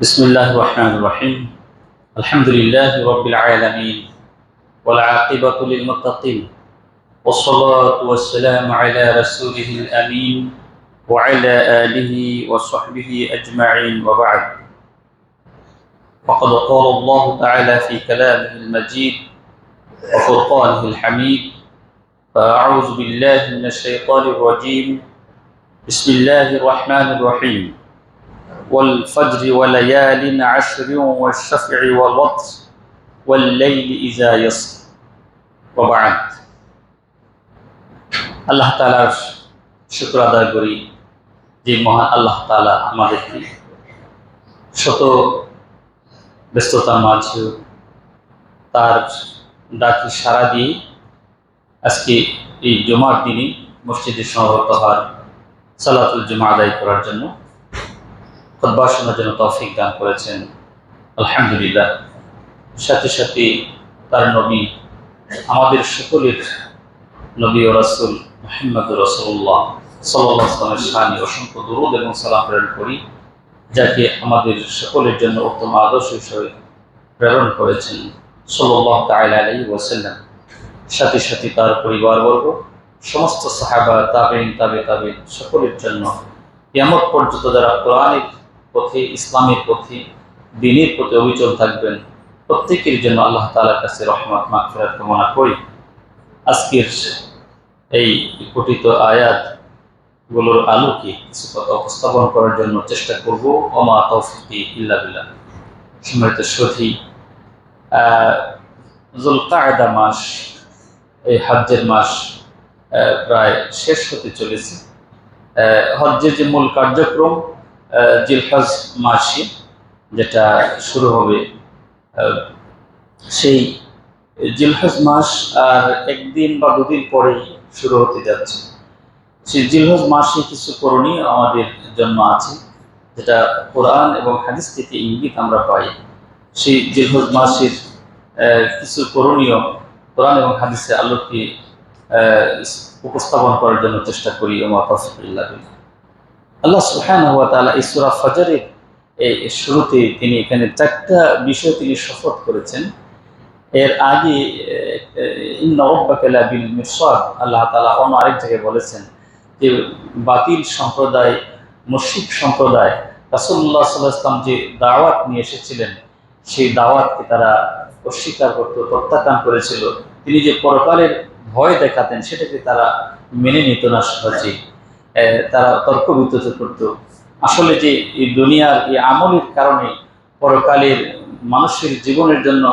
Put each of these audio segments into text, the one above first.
بسم الله الرحمن الرحيم الحمد لله رب العالمين والعاقبة للمتقين والصلاة والسلام على رسوله الأمين وعلى آله وصحبه أجمعين وبعد فقد قال الله تعالى في كلامه المجيد وفرقانه الحميد فأعوذ بالله من الشيطان الرجيم بسم الله الرحمن الرحيم والفجر وليال عشر والشفع والوتر والليل إذا يسر وبعد আল্লাহ তালার শুক্র আদায় করি যে মহান আল্লাহ তালা আমাদেরকে শত ব্যস্ততার মাঝেও তার ডাকি সারা দিয়ে আজকে এই জমার দিনে মসজিদে সমবেত হওয়ার সালাতুল জমা আদায় করার জন্য খুতবা শোনার জন্য তৌফিক দান করেছেন। আলহামদুলিল্লাহ। সাথে সাথে তার নবী, আমাদের সকলের নবী ও রাসুল মোহাম্মদ রসুল্লাহ সাল্লাহ সালামের অসংখ্য দরুদ এবং সালাম প্রেরণ করি, যাকে আমাদের সকলের জন্য উত্তম আদর্শ হিসেবে প্রেরণ করেছেন সাল্লাহ তাইলা আলাই ওয়াসাল্লাম। সাথে সাথে তার পরিবারবর্গ, সমস্ত সাহাবা তাবেন তাবে তাবে সকলের জন্য কেমন পর্যন্ত যারা কোরআনের পথে ইসলামের পথে দিনের প্রতি অবিচল থাকবেন। প্রত্যেকের জন্য আল্লাহ তালার কাছে রহমত মাগফিরাত কামনা করি। আজকের এই পঠিত আয়াতগুলোর আলোকে কিছু কথা উপস্থাপন করার জন্য চেষ্টা করব। অমা তৌফিকি ইল্লাবিল্লা সম্মানিত সধি জুলকায়দা মাস এই হজ্জের মাস প্রায় শেষ হতে চলেছে। আহ, হজ্জের যে মূল কার্যক্রম জিলহজ মাসে যেটা শুরু হবে সেই জিলহজ মাস আর একদিন বা দুদিন পরেই শুরু হতে যাচ্ছে। সেই জিলহজ মাসে কিছু করণীয় আমাদের জন্য আছে, যেটা কোরআন এবং হাদিস থেকে ইঙ্গিত আমরা পাই। সেই জিলহজ মাসের কিছু করণীয় কোরআন এবং হাদিসে আলোকে উপস্থাপন করার জন্য চেষ্টা করি। ওমা বিল্লাহ। আল্লাহ সুবহানাহু ওয়া তাআলা এই সূরা ফজরের এই শুরুতে তিনি এখানে চারটা বিষয় তিনি শপথ করেছেন। এর আগে লাবিল আল্লাহ তাআলা অন্য আরেক জায়গায় বলেছেন যে বাতিল সম্প্রদায় মুশরিক সম্প্রদায় রাসুল্লাহ আলাইহি যে দাওয়াত নিয়ে এসেছিলেন সেই দাওয়াতকে তারা অস্বীকার করত প্রত্যাখ্যান করেছিল। তিনি যে পরকালের ভয় দেখাতেন সেটাকে তারা মেনে নিত না সহজে আহ, তারা তর্ক বিতর্ক করত আসলে যে এই দুনিয়ার এই আমলের কারণে পরকালের মানুষের জীবনের জন্য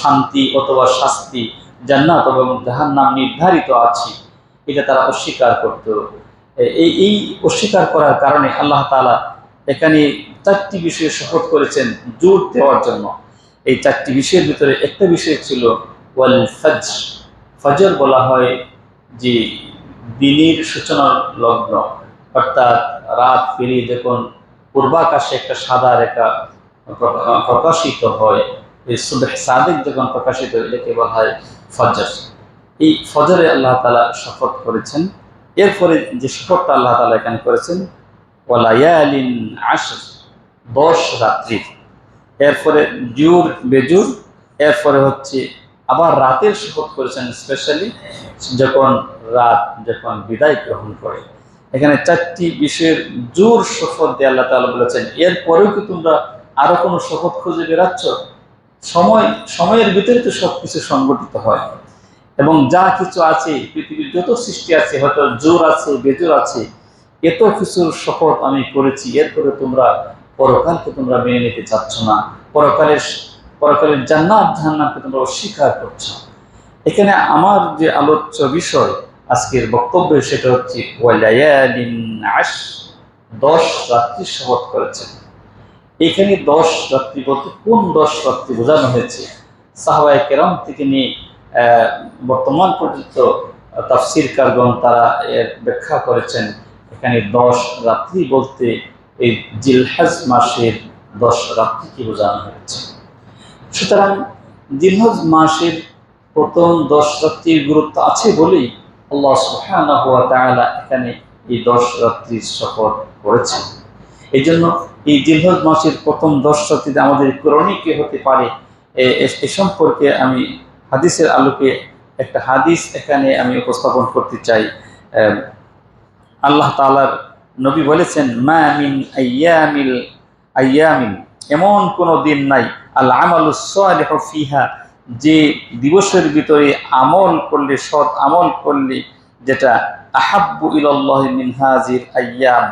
শান্তি অথবা শাস্তি জান্নাত এবং জাহান্নাম নির্ধারিত আছে, এটা তারা অস্বীকার করত। এই এই অস্বীকার করার কারণে আল্লাহ তাআলা এখানে চারটি বিষয়ে শপথ করেছেন জোর দেওয়ার জন্য। এই চারটি বিষয়ের ভিতরে একটা বিষয় ছিল ওয়াল ফজ ফজর বলা হয় যে দিনের সূচনার লগ্ন। অর্থাৎ রাত পেরিয়ে যখন পূর্বাকাশে একটা সাদা রেখা প্রকাশিত হয়, এই সাদেক যখন প্রকাশিত এটাকে বলা হয় ফজর। এই ফজরে আল্লাহ তালা শপথ করেছেন। এরপরে যে শপথটা আল্লাহ তালা এখানে করেছেন ওয়ালায়ালিন আশর, দশ রাত্রি এরপরে জুর, বেজুর, এরপরে হচ্ছে আবার রাতের শপথ করেছেন স্পেশালি যখন রাত যখন বিদায় গ্রহণ করে। এখানে চারটি বিষয়ের জোর শপথ দিয়ে আল্লাহ তাআলা বলেছেন, এরপরেও কি তোমরা আরও কোনো শপথ খুঁজে বেরাচ্ছ সময়, সময়ের ভিতরে তো সব কিছু সংগঠিত হয়। এবং যা কিছু আছে, পৃথিবীর যত সৃষ্টি আছে, হয়তো জোর আছে, বেজোর আছে, এত কিছুর শপথ আমি করেছি, এরপরে তোমরা পরকালকে তোমরা মেনে নিতে চাচ্ছ না। পরকালের পরকালের জান্নাত, জাহান্নামকে তোমরা অস্বীকার করছ। এখানে আমার যে আলোচ্য বিষয় আজকের বক্তব্য সেটা হচ্ছে দশ রাত্রি শপথ করেছেন। এখানে দশ রাত্রি বলতে কোন দশ রাত্রি বোঝানো হয়েছে? সাহবায় কেরাম থেকে নিয়ে বর্তমান পর্যন্ত তাফসির কারগণ তারা এর ব্যাখ্যা করেছেন, এখানে দশ রাত্রি বলতে এই জিলহাজ মাসের দশ রাত্রিকে বোঝানো হয়েছে? সুতরাং জিলহজ মাসের প্রথম দশ রাত্রির গুরুত্ব আছে বলেই আল্লাহ তাআলা এখানে এই দশ রাত্রির শপথ করেছেন। এই জন্য এই জিলহজ মাসের প্রথম দশ রাত্রিতে আমাদের করণীয় হতে পারে। এ- সম্পর্কে আমি হাদিসের আলোকে একটা হাদিস এখানে আমি উপস্থাপন করতে চাই। আল্লাহ তালার নবী বলেছেন, মা মিন আইয়ামিল, আইয়ামিন। এমন কোনো দিন নাই। আল সালিহু ফিহা, যে দিবসের ভিতরে আমল করলে, সৎ আমল করলে, যেটা আহাব্বু ইলাল্লাহ মিন হাজির আইয়াম,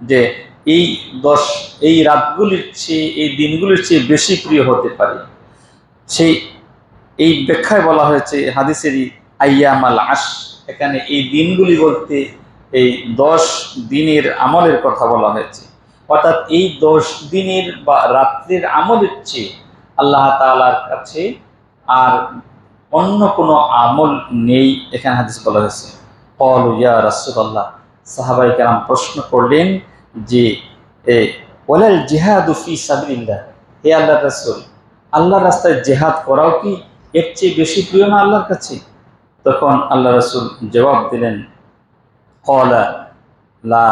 যে এই দশ, এই রাতগুলির চেয়ে, এই দিনগুলির চেয়ে বেশি প্রিয় হতে পারে। সেই, এই ব্যাখ্যায় বলা হয়েছে হাদিসেরই আইয়াম আল আশ এখানে এই দিনগুলি বলতে এই দশ দিনের আমলের কথা বলা হয়েছে। অর্থাৎ এই দশ দিনের বা রাত্রির আমলের চেয়ে আল্লাহ তাআলার কাছে আর অন্য কোনো আমল নেই, এখানে হাদিস বলা হয়েছে। কল ইয়া রাসূলুল্লাহ। সাহাবাই কেরাম প্রশ্ন করলেন যে ওয়ালাল জিহাদু ফি সাবিলিল্লাহ? হে আল্লাহ রাসুল, আল্লাহর রাস্তায় জেহাদ করাও কি এর চেয়ে বেশি প্রিয় না আল্লাহর কাছে? তখন আল্লাহ রসুল জবাব দিলেন কলা লা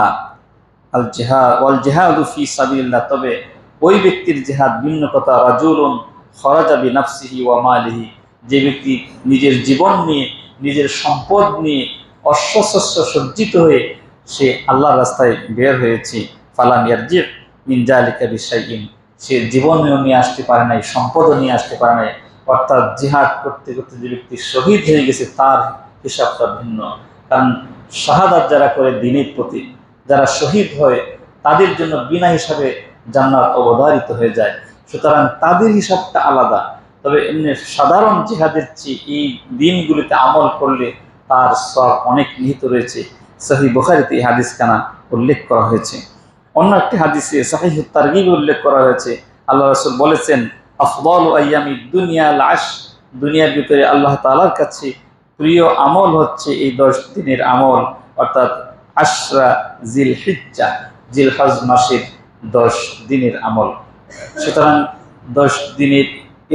আল জেহাদ, ওয়াল জেহাদু ফি সাবিলিল্লাহ, তবে ওই ব্যক্তির জেহাদ ভিন্ন কথা। রাজুলুন খরাজা বি নাফসিহি ওয়া মালিহি, যে ব্যক্তি নিজের জীবন নিয়ে, নিজের সম্পদ নিয়ে অশ্বশস্য সজ্জিত হয়ে সে আল্লাহর রাস্তায় বের হয়েছে। ফালাম ইয়ারজি মিন জালিকা বিশাইইন, সে জীবনেও নিয়ে আসতে পারে নাই, সম্পদও নিয়ে আসতে পারে নাই। অর্থাৎ জিহাদ করতে করতে যে ব্যক্তি শহীদ হয়ে গেছে, তার হিসাবটা ভিন্ন। কারণ শাহাদাত যারা করে দিনের প্রতি যারা শহীদ হয়, তাদের জন্য বিনা হিসাবে জান্নাত অবধারিত হয়ে যায়। সুতরাং তাদের হিসাবটা আলাদা। তবে এমনি সাধারণ জিহাদের চেয়ে এই দিনগুলিতে আমল করলে তার সব অনেক নিহিত রয়েছে। সহি বুখারিতে এই হাদিস কানা উল্লেখ করা হয়েছে। অন্য একটি হাদিসে সাহিহ তারগিব উল্লেখ করা হয়েছে। আল্লাহ রসুল বলেছেন, আফদল আয়ামি দুনিয়া লাশ দুনিয়ার ভিতরে আল্লাহ তাআলার কাছে প্রিয় আমল হচ্ছে এই দশ দিনের আমল। অর্থাৎ আশরা জিল হিজ্জা জিল হজ মাসের দশ দিনের আমল। সুতরাং দশ দিনের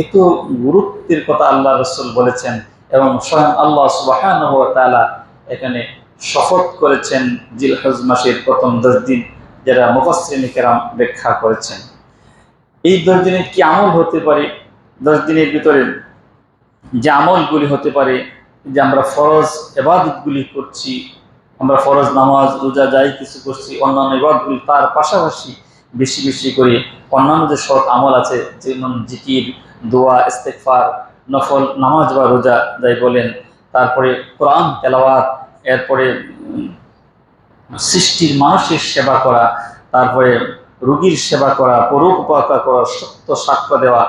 এত গুরুত্বের কথা আল্লাহ রসুল বলেছেন এবং স্বয়ং আল্লাহ সুবাহ এখানে শপথ করেছেন জিল হজ মাসের প্রথম দশ দিন, যারা মুফাসসিরিন ব্যাখ্যা করেছেন। এই দশ দিনের কি আমল হতে পারে? দশ দিনের ভিতরে যে আমলগুলি হতে পারে, যে আমরা ফরজ এবাদতগুলি করছি আমরা ফরজ নামাজ, রোজা যাই কিছু করছি, অন্যান্য এবাদতগুলি তার পাশাপাশি বেশি বেশি করে অন্যান্য যে সৎ আমল আছে, যেমন জিকির, দোয়া ইস্তেকফার নফল, নামাজ বা রোজা যাই বলেন, তারপরে কোরআন, তেলাওয়াত, এরপরে সৃষ্টির মানুষের সেবা করা, তারপরে রুগীর সেবা করা পরোপকার করা, সত্য সাক্ষ্য দেওয়া,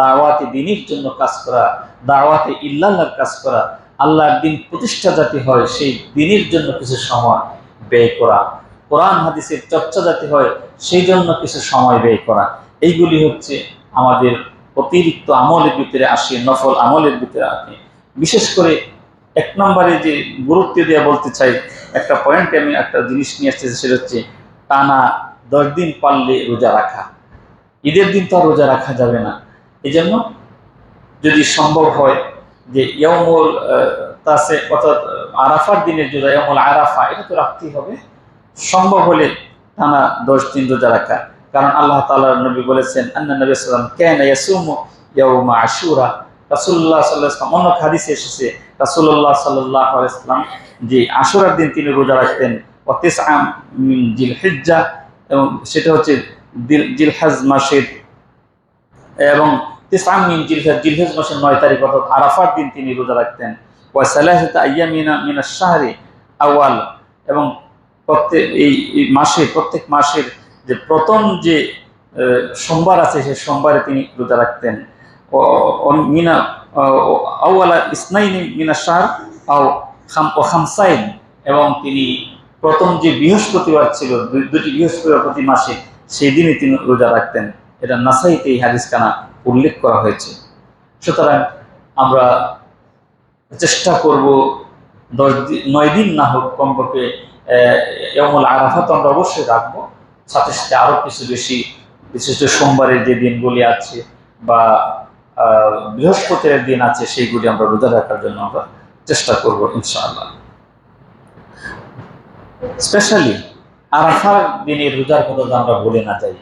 দাওয়াতে দিনের জন্য কাজ করা, দাওয়াতে ইল্লাল্লাহর কাজ করা আল্লাহর দিন প্রতিষ্ঠা যাতে হয়, সেই দিনের জন্য কিছু সময় ব্যয় করা। কোরআন, হাদিসের চর্চা যাতে হয়, সেই জন্য কিছু সময় ব্যয় করা। এইগুলি হচ্ছে আমাদের অতিরিক্ত আমলের ভিতরে আসে, নফল আমলের ভিতরে আসে। বিশেষ করে এক নম্বরে যে গুরুত্ব দেওয়া বলতে চাই, একটা পয়েন্টে আমি একটা জিনিস নিয়ে আসতেছি সেটা হচ্ছে টানা দশ দিন পারলে রোজা রাখা। ঈদের দিন তো আর রোজা রাখা যাবে না। এই জন্য যদি সম্ভব হয় যে ইয়মুল তাসে, অর্থাৎ আরাফার দিনের রোজা ইয়মুল আরাফা, এটা তো রাখতেই হবে। সম্ভব হলে টানা দশ দিন রোজা রাখা। কারণ আল্লাহ তাআলা নবী বলেছেন, আন্না নবী সাল্লাম কেন ইয়াসুমু ইয়াউমা আশুরা। আলাইহি ওয়াসাল্লাম, অন্য হাদিসে এসেছে, রাসূলুল্লাহ সাল্লাল্লাহু আলাইহি যে আশুরার দিন তিনি রোজা রাখতেন তিসআম জিল হিজ্জা এবং সেটা হচ্ছে দিল- জিলহাজ মাসের, এবং তিসআম মিন জিলহাজ জিলহাজ নয় তারিখ অর্থাৎ আরাফার দিন তিনি রোজা রাখতেন। ওয়া সালাসাতা আইয়ামিনা মিনাশ শাহরি আওয়াল এবং প্রত্যেক এই মাসে প্রত্যেক মাসের যে প্রথম যে সোমবার আছে সেই সোমবারে তিনি রোজা রাখতেন। মিনা আউয়ালা ইসনাইনি মিনা শাহর আও খাম ও এবং তিনি প্রথম যে বৃহস্পতিবার ছিল দুটি বৃহস্পতিবার প্রতি মাসে সেই দিনে তিনি রোজা রাখতেন। এটা নাসাইতে এই হাদিস কানা উল্লেখ করা হয়েছে। সুতরাং আমরা চেষ্টা করব দশ দিন নয় দিন না হোক কমপক্ষে এমন আরাফা তো আমরা অবশ্যই রাখব। সাথে সাথে আরও কিছু বেশি বিশেষ সোমবারের যে দিনগুলি আছে বা বৃহস্পতির দিন আছে সেইগুলি আমরা রোজা রাখার জন্য আমরা চেষ্টা করব ইনশাআল্লাহ। স্পেশালি আরাফার দিনের রোজার কথা আমরা বলে না যাই,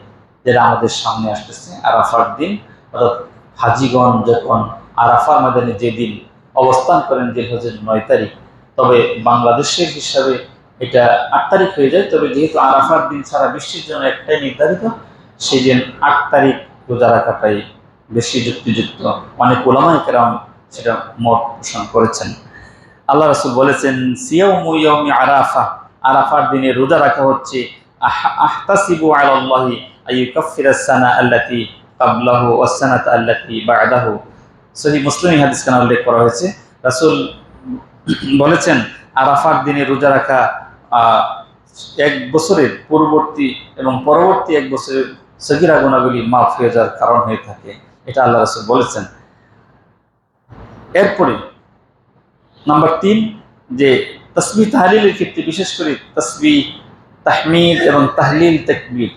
যেটা আমাদের সামনে আসতেছে। আরাফার দিন অর্থাৎ হাজিগণ যখন আরাফার ময়দানে যেদিন অবস্থান করেন জিলহজের নয় তারিখ, তবে বাংলাদেশের হিসাবে এটা আট তারিখ হয়ে যায়। তবে যেহেতু আরাফার দিন সারা বিশ্বের জন্য একটাই নির্ধারিত সেই দিন আট তারিখ রোজা রাখাটাই বেশি যুক্তিযুক্ত। অনেক ওলামাই কেরাম সেটা মত পোষণ করেছেন। আল্লাহ রসুল বলেছেন, সিয়াউমু আরাফা আরাফার দিনে রোজা রাখা হচ্ছে, আহ- আহতাসিবু আলাল্লাহি আইয়ুকাফিরা সানা আল্লাতি কাবলাহু ওয়াস সানাতা আল্লাতি বা'দাহু। সহি মুসলিম হাদিস কানা উল্লেখ করা হয়েছে। রাসূল বলেছেন আরাফার দিনে রোজা রাখা এক বছরের পূর্ববর্তী এবং পরবর্তী এক বছরের সগিরা গুণাগুলি মাফ হয়ে যাওয়ার কারণ হয়ে থাকে। এটা আল্লাহ রসুল বলেছেন। এরপরে, নাম্বার তিন, যে তসবি তাহলিলের ক্ষেত্রে বিশেষ করে তসবি তাহমিদ এবং তাহলিল, তাকবীর।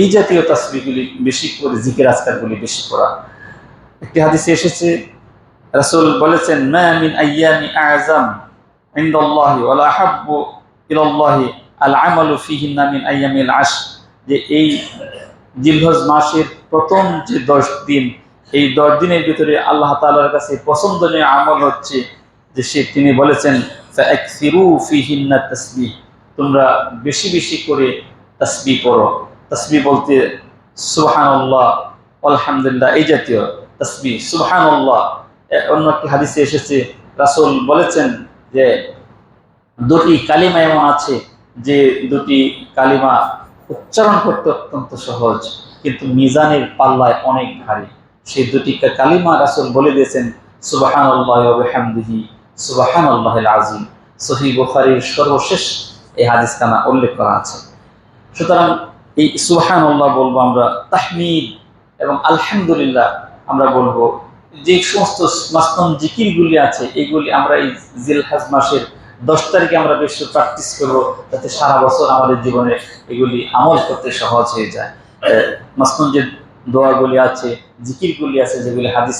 এই জাতীয় তাসবিগুলি বেশি করে, জিকির আজকারগুলি বেশি করা। একটি হাদিসে এসেছে, রাসূল বলেছেন যে এই মাসের প্রথম যে দশ দিন, এই দশ দিনের ভিতরে আল্লাহ তাআলার কাছে পছন্দনীয় আমল হচ্ছে যে সে, তিনি বলেছেন তোমরা বেশি বেশি করে তসবি পড়ো। তাসবি বলতে সুবহানাল্লাহ, আলহামদুলিল্লাহ, এই জাতীয় তাসবি সুবহানাল্লাহ। অন্য একটি হাদিসে এসেছে, রাসুল বলেছেন যে দুটি কালিমা এমন আছে যে দুটি কালিমা উচ্চারণ করতে অত্যন্ত সহজ, কিন্তু মিজানের পাল্লায় অনেক ভারী। সেই দুটি কালিমা রাসুল বলে দিয়েছেন, সুবহানাল্লাহি ওয়া বিহামদিহি, সুবহানাল্লাহিল আযীম। সহিহ বুখারীর সর্বশেষ এই হাদিস কানা উল্লেখ করা আছে। সুতরাং এই সুবহানাল্লাহ বলব আমরা, তাহমিদ এবং আলহামদুলিল্লাহ আমরা বলব, যে সমস্ত মাস্তন জিকিরগুলি আছে, এগুলি আমরা এই জিলহাজ মাসের দশ তারিখে আমরা বেশি প্র্যাকটিস করব, যাতে সারা বছর আমাদের জীবনে এগুলি আমল করতে সহজ হয়ে যায়। মাস্তন যে দোয়াগুলি আছে, জিকিরগুলি আছে, যেগুলি হাদিস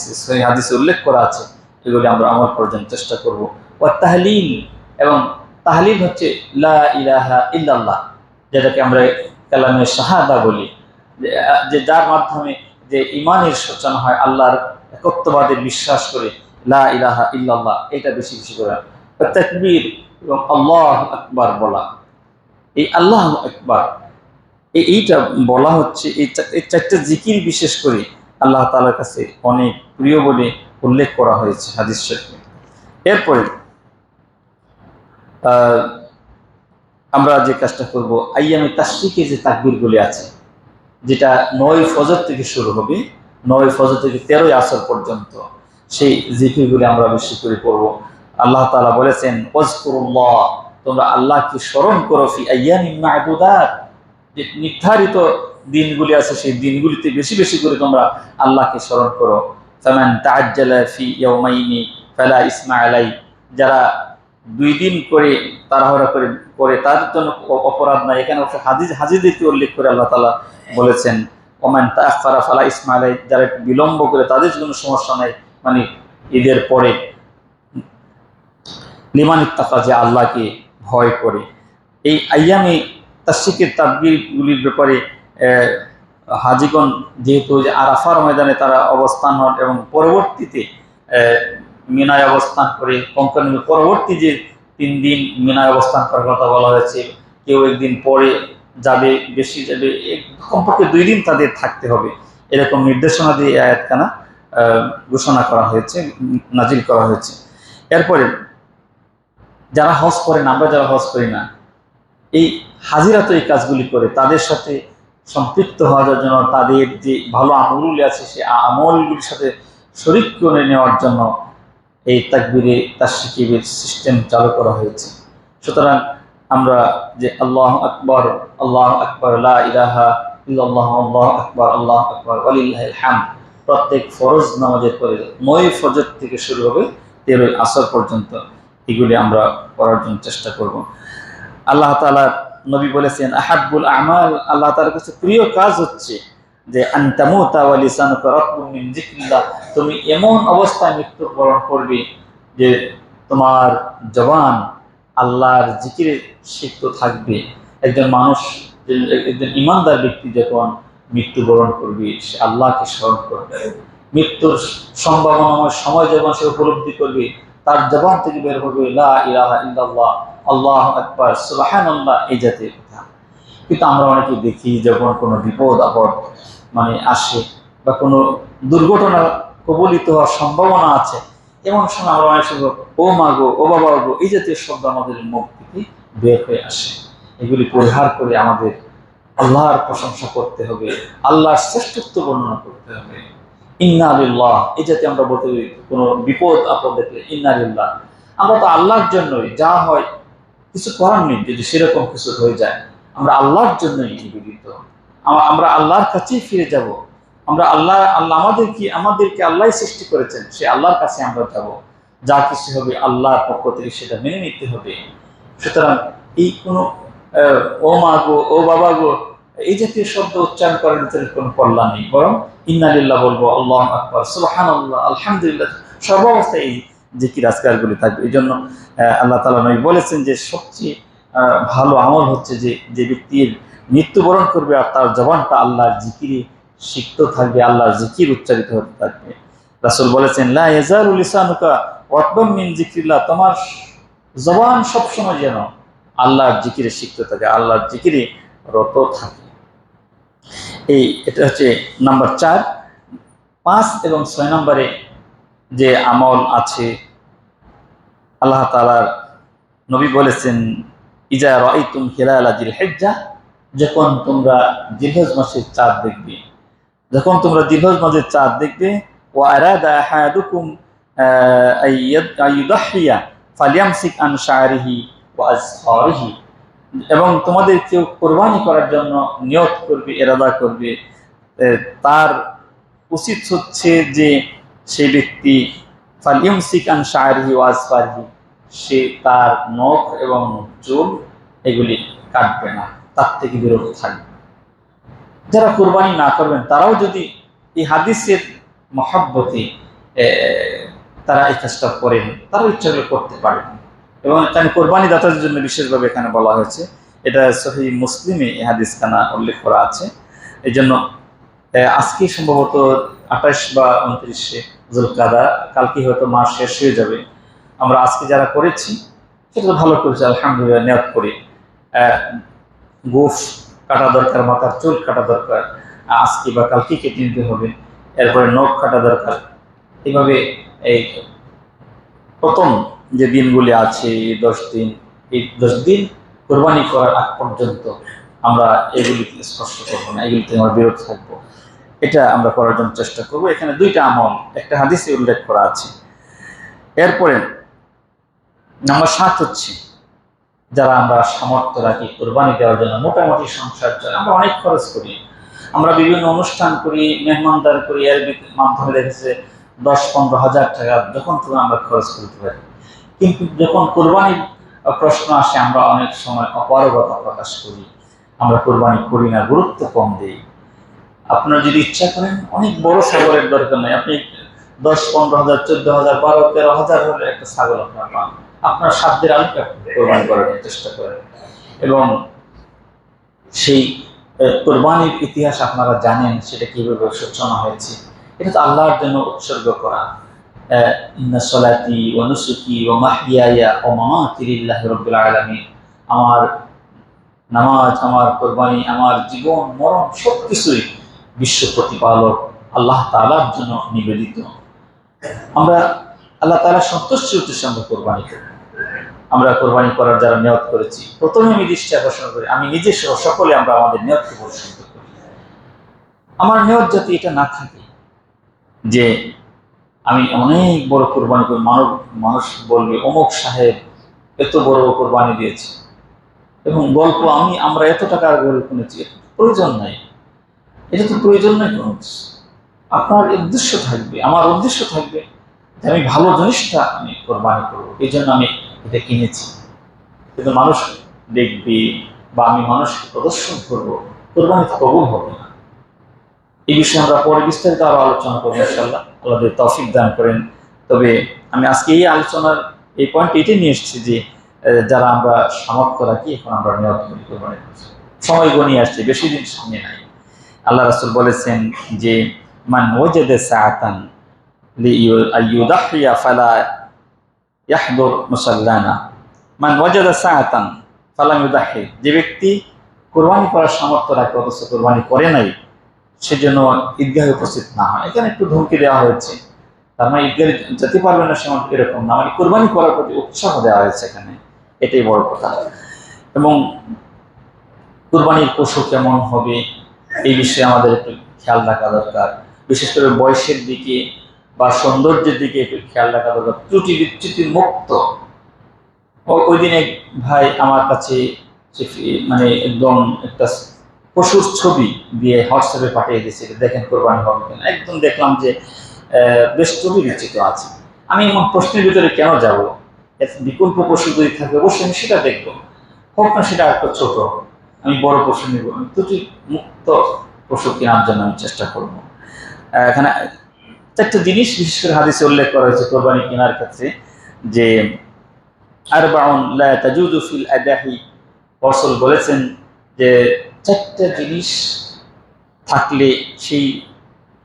হাদিসে উল্লেখ করা আছে, এগুলি আমরা আমল করার চেষ্টা করব। ও তাহলিল এবং তাহলিল হচ্ছে লা ইলাহা ইল্লাল্লাহ, যেটাকে আমরা কালামে শাহাদা বলি, যে যার মাধ্যমে যে ইমানের সূচনা হয়, আল্লাহর একত্ববাদের বিশ্বাস করে, লা ইল্লাল্লাহ, এটা বেশি বেশি করে। তাকবীর এবং আল্লাহ আকবার বলা। এই আল্লাহ আকবার এইটা বলা হচ্ছে, এই চারটা জিকির বিশেষ করে আল্লাহ তালার কাছে অনেক প্রিয় বলে উল্লেখ করা হয়েছে হাদিস শরীফে। এরপরে আমরা যে কাজটা করব, আইয়ামে তাশরিকে যে তাকবীরগুলি আছে, যেটা নয় ফজর থেকে শুরু হবে, নয় ফজর থেকে তেরোই আসর পর্যন্ত সেই জিকিরগুলি আমরা বেশি করে পড়ব। আল্লাহ তালা বলেছেন তোমরা আল্লাহকে স্মরণ করো ফি যে নির্ধারিত দিনগুলি আছে, সেই দিনগুলিতে বেশি বেশি করে তোমরা আল্লাহকে স্মরণ করো। তাআজ্জালা ফি ফালা ইসমা আলাই যারা দুই দিন করে তাড়াহুড়া করে করে তাদের জন্য অপরাধ নাই। এখানে অবশ্য হাদিস হাজিদেরকে উল্লেখ করে আল্লাহ তালা বলেছেন, ওমান তাআখারা ফালা ইসমা আলাই যারা একটু বিলম্ব করে তাদের কোনো সমস্যা নাই মানে ঈদের পরে। লিমান ইত্তাকা যে আল্লাহকে ভয় করে। এই আইয়ামে তাসিকের তাবগিরগুলির ব্যাপারে হাজিগণ যেহেতু যে আরাফার ময়দানে তারা অবস্থান হন এবং পরবর্তীতে মিনায় অবস্থান করে কঙ্কন পরবর্তী যে তিন দিন মিনায় অবস্থান করার কথা বলা হয়েছে। কেউ একদিন পরে যাবে, বেশি যাবে কমপক্ষে দুই দিন তাদের থাকতে হবে। এরকম নির্দেশনা দিয়ে আয়াতখানা ঘোষণা করা হয়েছে, নাজিল করা হয়েছে। এরপরে, যারা হজ করেন, আমরা যারা হজ করি না, এই হাজিরা তো এই কাজগুলি করে, তাদের সাথে সম্পৃক্ত হওয়ার জন্য, তাদের যে ভালো আমলগুলি আছে সেই আমলগুলির সাথে শরিক করে নেওয়ার জন্য এই তাকবিরে তাশরিকের সিস্টেম চালু করা হয়েছে। সুতরাং আমরা যে আল্লাহ আকবর আল্লাহ আকবর, লা ইলাহা ইল্লাল্লাহ, আল্লাহ আকবর আল্লাহ আকবর, ওয়ালিল্লাহিল হামদ, প্রত্যেক ফরজ নামাজের পরে নয় ফজর থেকে শুরু হবে তেরোই আসর পর্যন্ত। এগুলি আমরা করার জন্য চেষ্টা করব। আল্লাহ তাআলা নবী বলেছেন, আহাব্বুল আমাল আল্লাহ তাআলার কাছে প্রিয় কাজ হচ্ছে যে তুমি এমন অবস্থায় মৃত্যুবরণ করবে যে তোমার জবান আল্লাহর জিকিরে সিক্ত থাকবে। একজন মানুষ, একজন ইমানদার ব্যক্তি যখন মৃত্যুবরণ করবে, সে আল্লাহকে স্মরণ করবে। মৃত্যুর সম্ভাবনাময় সময় যখন সে উপলব্ধি করবে, তার জবান থেকে বের হবে আল্লাহ আকবার, সুবহানাল্লাহ এই জাতীয় কথা। কিন্তু আমরা অনেকে দেখি যখন কোনো বিপদ, আপদ মানে আসে বা কোনো দুর্ঘটনা কবলিত হওয়ার সম্ভাবনা আছে। এমন সময় আমরা অনেক সময় ও মা গো, ও বাবা গো, এই জাতীয় শব্দ আমাদের মুখ থেকে বের হয়ে আসে। এগুলি পরিহার করে আমাদের আল্লাহর প্রশংসা করতে হবে, আল্লাহর শ্রেষ্ঠত্ব বর্ণনা করতে হবে। ইন্না আলিল্লাহ এই যাতে আমরা বলতে কোনো বিপদ আপদ দেখলে ইন্না আলিল্লাহ আমরা তো আল্লাহর জন্যই যা হয় কিছু করার নেই, যদি সেরকম কিছু হয়ে যায়, আমরা আল্লাহর জন্যই নিবেদিত আমরা আল্লাহর কাছেই ফিরে যাব। আমরা আল্লাহ আল্লাহ আমাদের কি আমাদেরকে আল্লাহ সৃষ্টি করেছেন, সে আল্লাহর কাছে আমরা যাব। যা কিছু হবে আল্লাহর পক্ষ থেকে সেটা মেনে নিতে হবে। সুতরাং এই কোনো ও মা গো, ও বাবা গো, এই জাতীয় শব্দ উচ্চারণ করার ভিতরে কোনো কল্যাণ নেই। বরং ইন্নালিল্লাহ বলব, আল্লাহ আকবর সুলহান আল্লাহ আলহামদুলিল্লাহ, সর্বাবস্থায় এই জিকির আজকারগুলি থাকবে। এই জন্য আল্লাহ তালা নবী বলেছেন যে সবচেয়ে ভালো আমল হচ্ছে যে যে ব্যক্তির মৃত্যুবরণ করবে আর তার জবানটা আল্লাহর জিকিরে সিক্ত থাকবে, আল্লাহর জিকির উচ্চারিত হতে থাকবে। রাসূল বলেছেন, লা ইয়াজালু লিসানুকা ওয়াতবাম মিন জিকিরিল্লাহ তোমার জবান সবসময় যেন আল্লাহর জিকিরে সিক্ত থাকে, আল্লাহর জিকিরে রত থাকে। এই এটা হচ্ছে নাম্বার চার। পাঁচ এবং ছয় নম্বরে যে আমল আছে, আল্লাহ তালার নবী বলেছেন ইজা রাইতুম হিলাল জিল হেজ্জা যখন তোমরা জিলহজ মাসের চাঁদ দেখবে, যখন তোমরা জিলহজ মাসের চাঁদ দেখবে ও আরাদা আইয়ুদাহিয়া ফালিয়ামসিক আন শাহরিহি ও আজফারিহি এবং তোমাদের কেউ কোরবানি করার জন্য নিয়ত করবে এরাদা করবে তার উচিত হচ্ছে যে সেই ব্যক্তি ফালিয়ামসিক আন শাহরিহি ও আজফারিহি সে তার নখ এবং চুল এগুলি কাটবে না, তার থেকে বিরত থাকবে। যারা কোরবানি না করবেন, তারাও যদি এই হাদিসের মহাব্বতে তারা এই কাজটা করেন, তারা ইচ্ছা করে করতে পারেন। এবং এখানে কোরবানি দাতাদের জন্য বিশেষভাবে এখানে বলা হয়েছে, এটা সহি মুসলিমে এই হাদিস খানা উল্লেখ করা আছে। এই জন্য আজকে সম্ভবত আঠাশ বা উনত্রিশে জুলকাদা, কালকে হয়তো মাস শেষ হয়ে যাবে। আমরা আজকে যারা করেছি, সেটা তো ভালো করেছি, আলহামদুলিল্লাহ, নিয়ত করি। গোফ কাটা দরকার, মাথার চুল কাটা দরকার, আজকে বা কালকে কেটে নিতে হবে, এরপরে নখ কাটা দরকার। এইভাবে এই প্রথম যে দিনগুলি আছে, এই দশ দিন, এই দশ দিন কোরবানি করার আগ পর্যন্ত আমরা এগুলিকে স্পষ্ট করব না, এগুলিতে আমরা বিরত থাকব। এটা আমরা করার জন্য চেষ্টা করব। এখানে দুইটা আমল, একটা হাদিসে উল্লেখ করা আছে। এরপরে নাম্বার সাত হচ্ছে। যারা আমরা সামর্থ্য রাখি, কোরবানি দেওয়ার জন্য, মোটামুটি সংসার চলে, আমরা অনেক খরচ করি। আমরা বিভিন্ন অনুষ্ঠান করি, মেহমানদার করি, এর মাধ্যমে দেখেছে দশ, পনেরো হাজার টাকা যখন তখন আমরা খরচ করতে পারি। কিন্তু যখন কোরবানির প্রশ্ন আসে, আমরা অনেক সময় অপারগতা প্রকাশ করি। আমরা কোরবানি করি না, গুরুত্ব কম দিই। আপনারা যদি ইচ্ছা করেন, অনেক বড় ছাগলের দরকার নেই। আপনি দশ, পনেরো হাজার, চোদ্দ হাজার, বারো, তেরো হাজার হলে একটা ছাগল আপনার পান। আপনার সাধ্যের আলোকে কোরবানি করার চেষ্টা করেন। এবং সেই কোরবানির ইতিহাস আপনারা জানেন, সেটা কীভাবে সূচনা হয়েছে, এটা তো আল্লাহর জন্য উৎসর্গ করা। সলাতি ও ও মাহিয়ায়া ও মামাতি লিল্লাহি রাব্বিল আলামিন। আমার নামাজ, আমার কোরবানি, আমার জীবন, মরণ সব কিছুই বিশ্ব প্রতিপালক আল্লাহ তাআলার জন্য নিবেদিত। আমরা আল্লাহ তাআলা সন্তুষ্টির উদ্দেশ্যে আমরা কোরবানি করি। আমরা কোরবানি করার যারা নিয়ত করেছি, প্রথমে আমি দৃষ্টি আকর্ষণ করি, আমি নিজে সহ সকলে আমরা আমাদের নিয়তকে পরিশুদ্ধ করি। আমার নিয়ত যাতে এটা না থাকে, যে আমি অনেক বড় কোরবানি করি মানব মানুষ বলবে, অমুক সাহেব এত বড় কোরবানি দিয়েছে। এবং গল্প, আমি, আমরা এত টাকার গরু কিনেছি প্রয়োজন নাই। এটা তো প্রয়োজন নাই কোনো আপনার উদ্দেশ্য থাকবে, আমার উদ্দেশ্য থাকবে আমি ভালো জিনিসটা আমি কোরবানি করব, এই জন্য আমি এটা কিনেছি। কিন্তু মানুষ দেখবে বা আমি মানুষকে প্রদর্শন করব, কোরবানি তো কবুল হবে না। এই বিষয়ে আমরা পরে বিস্তারিত আরও আলোচনা করব ইনশাল্লাহ তৌফিক দান করেন। তবে আমি আজকে এই আলোচনার এই পয়েন্ট এটাই নিয়ে এসেছি যে যারা আমরা সামর্থ্য রাখি, এখন আমরা নিয়ত করি কোরবানি সময় গনিয়ে আসছে, বেশি দিন সামনে নাই। আল্লাহ রাসূল বলেছেন যে, মান ওয়াজাদা সাআতান ফালাম যে ব্যক্তি কোরবানি করার সামর্থ্য রাখে, অথচ কোরবানি করে নাই সেজন্য ঈদগাহে উপস্থিত না হয়। এখানে একটু ধমকি দেওয়া হয়েছে। তার মানে ঈদগাহে যেতে পারবে না সেমন এরকম না। মানে কোরবানি করার প্রতি উৎসাহ দেওয়া হয়েছে এখানে। এটাই বড় কথা। এবং কোরবানির পশু কেমন হবে, এই বিষয়ে আমাদের একটু খেয়াল রাখা দরকার। বিশেষ করে বয়সের দিকে বা সৌন্দর্যের দিকে একটু খেয়াল রাখা দরকার। ত্রুটি বিচ্যুতি মুক্ত। ওই দিন ভাই আমার কাছে মানে একদম একটা পশুর ছবি দিয়ে হোয়াটসঅ্যাপে পাঠিয়ে দিয়েছে এটা দেখেন কোরবানি হবে কিনা। একদম দেখলাম যে বেশ ছবি বিচিত আছে। আমি এমন প্রশ্নের ভিতরে কেন যাব? বিকল্প পশু যদি থাকে অবশ্যই আমি সেটা দেখব। হোক না, সেটা একটা ছোট। আমি বড় পশু নিব। আমি ত্রুটি মুক্ত পশু কেনার জন্য আমি চেষ্টা করব। এখানে চারটা জিনিস বিশেষ করে হাদিসে উল্লেখ করা হয়েছে কোরবানি কেনার ক্ষেত্রে, যে আরবাউন লা তাজুজু ফিল আদাহি। রসুল বলেছেন যে চারটা জিনিস থাকলে সেই,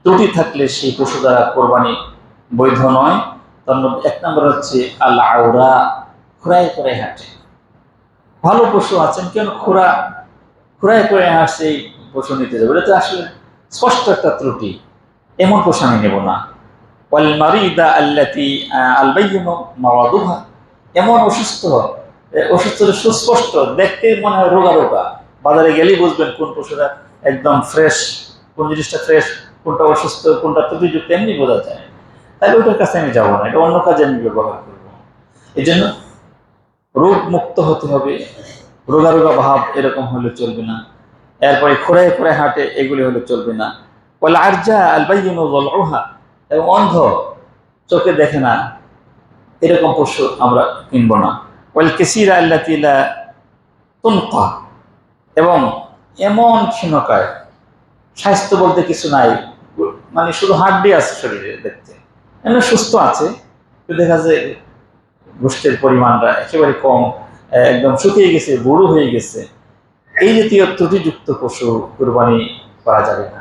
ত্রুটি থাকলে সেই পশু দ্বারা কোরবানি বৈধ নয়। তার এক নম্বর হচ্ছে আল্লাহ আউরা খোরাই করে হাঁটে। ভালো পশু আছেন কেন খোরা খোরাই করে হাঁটছে, এই পশু নিতে যাবে। এটা তো আসলে স্পষ্ট একটা ত্রুটি। এমন পশু আমি নেব না। ওয়াল মারিদা আল্লাতি আলবাইয়ুনু মাওয়াদুহা। এমন অসুস্থ, এ অসুস্থতা সুস্পষ্ট, দেখতে মনে হয় রোগা রোগা। বাজারে গেলেই বুঝবেন কোন পশুটা একদম ফ্রেশ কোন জিনিসটা ফ্রেশ কোনটা অসুস্থ, কোনটা ত্রুটিযুক্ত, এমনি বোঝা যায়। তাহলে ওইটার কাছে আমি যাব না, এটা অন্য কাজে আমি ব্যবহার করব। এই জন্য রোগ মুক্ত হতে হবে। রোগা রোগা ভাব এরকম হলে চলবে না। এরপরে খোড়ায় খোড়ায় হাঁটে, এগুলি হলে চলবে না। এবং অন্ধ চোখে দেখে না, এরকম পশু আমরা কিনবো না। ওয়াল কেসিরা আল্লাহ তিলা তুনকা। এবং এমন ক্ষীণকায়, স্বাস্থ্য বলতে কিছু নাই মানে শুধু হাড্ডি আছে শরীরে দেখতে। এমনি সুস্থ আছে দেখা যায় গোষ্ঠের পরিমাণটা একেবারে কম, একদম শুকিয়ে গেছে, বুড়ো হয়ে গেছে। এই জাতীয় ত্রুটিযুক্ত পশু কোরবানি করা যাবে না।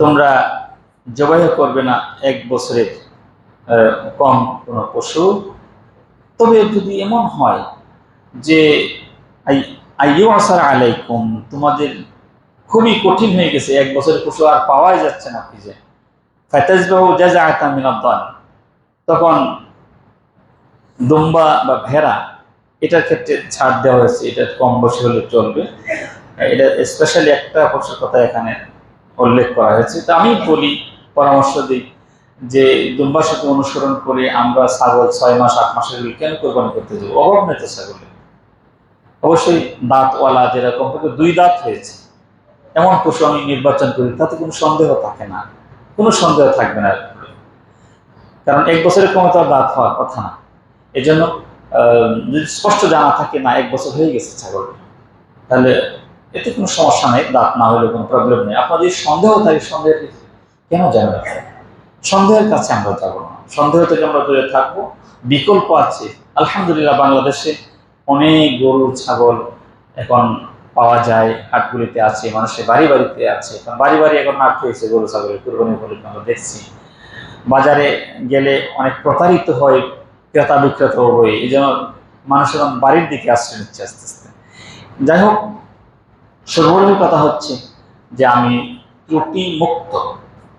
তোমরা জবাই করবে না এক বছরের কম কোনো পশু। তবে যদি এমন হয় যে, আই- আইয়ু আসার আলাইকুম, তোমাদের খুবই কঠিন হয়ে গেছে, এক বছরের পশু আর পাওয়াই যাচ্ছে না খুঁজে। ফাতাজবাহু জাযাআতা মিন আদ-দান তখন দুম্বা বা ভেড়া, এটার ক্ষেত্রে ছাড় দেওয়া হয়েছে, এটা কম বসে হলে চলবে। এটা স্পেশালি একটা পশুর কথা এখানে উল্লেখ করা হয়েছে। তো আমি বলি পরামর্শ দিই যে দুম্বার সাথে অনুসরণ করে আমরা ছাগল ছয় মাস আট মাসের কেন কোরবানি করতে যাব? অভাব নেই তো ছাগলে। অবশ্যই দাঁতওয়ালা যেটা কমপক্ষে দুই দাঁত হয়েছে এমন পশু আমি নির্বাচন করি তাতে কোনো সন্দেহ থাকে না। কোনো সন্দেহ থাকবে না কারণ এক বছরের কমে তো দাঁত হওয়ার কথা না। এই জন্য আহ, যদি স্পষ্ট জানা থাকে না এক বছর হয়ে গেছে ছাগল। তাহলে এতে কোনো সমস্যা নেই দাঁত না হলে কোনো প্রবলেম নেই। আপনার যদি সন্দেহ থাকে সন্দেহ কেন জানবেন সন্দেহের কাছে আমরা যাব না। সন্দেহ থেকে আমরা দূরে থাকব। বিকল্প আছে। আলহামদুলিল্লাহ, বাংলাদেশে অনেক গরু, ছাগল এখন পাওয়া যায়, হাটগুলিতে আছে, মানুষের বাড়ি বাড়িতে আছে। এখন বাড়ি বাড়ি এখন হাট হয়েছে গরু, ছাগলের কুরবানি উপলক্ষে আমরা দেখছি। বাজারে গেলে অনেক প্রতারিত হয়, ক্রেতা বিক্রেতা উভয় এই জন্য মানুষ এখন বাড়ির দিকে আশ্রয় নিচ্ছে আস্তে আস্তে। যাই হোক সর্বমূল কথা হচ্ছে যে আমি ত্রুটি মুক্ত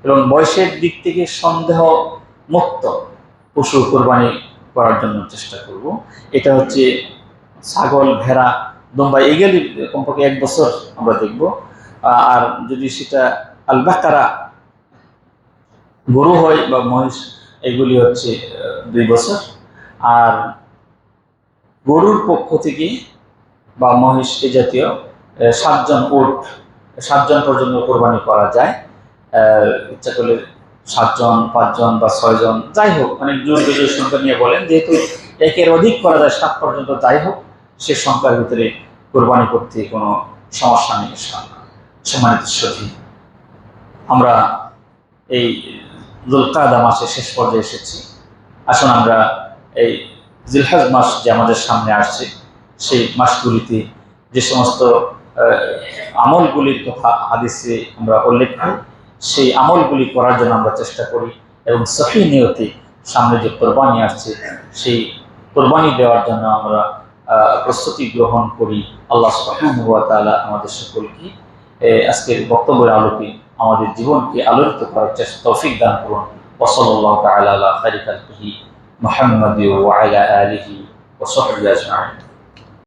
এবং বয়সের দিক থেকে সন্দেহ মুক্ত পশু কোরবানি করার জন্য চেষ্টা করব। এটা হচ্ছে ছাগল, ভেড়া, দম্বা এগুলি কমপক্ষে এক বছর আমরা দেখব। আর যদি সেটা আলবাকারা গরু হয় বা মহিষ, এগুলি হচ্ছে দুই বছর। আর গরুর পক্ষ থেকে বা মহিষ এ জাতীয় সাতজন উট সাতজন পর্যন্ত কোরবানি করা যায় ইচ্ছা করলে সাতজন, পাঁচজন বা ছয়জন, যাই হোক, অনেক জোর সংখ্যা নিয়ে বলেন, যেহেতু একের অধিক করা যায়, সাত পর্যন্ত যাই হোক, সে সংখ্যার ভিতরে কোরবানি করতে কোনো সমস্যা নেই। সম্মানিত সতী আমরা এই জুলকাদা মাসের শেষ পর্যায়ে এসেছি আসুন আমরা এই জিলহাজ মাস যে আমাদের সামনে আসছে, সেই মাসগুলিতে যে সমস্ত আমলগুলির কথা হাদিসে আমরা উল্লেখ করি। সেই আমলগুলি করার জন্য আমরা চেষ্টা করি এবং সহি নিয়তে সামনে যে কোরবানি আসছে, সেই কোরবানি দেওয়ার জন্য আমরা প্রস্তুতি গ্রহণ করি। আল্লাহ তাআলা আমাদের সকলকে আজকের বক্তব্যের আলোকে আমাদের জীবনকে আলোকিত করার চেষ্টা, তৌফিক দান করুন। ওসল্লাহ খায়রি খালকিহি মুহাম্মাদি আলা আলিহি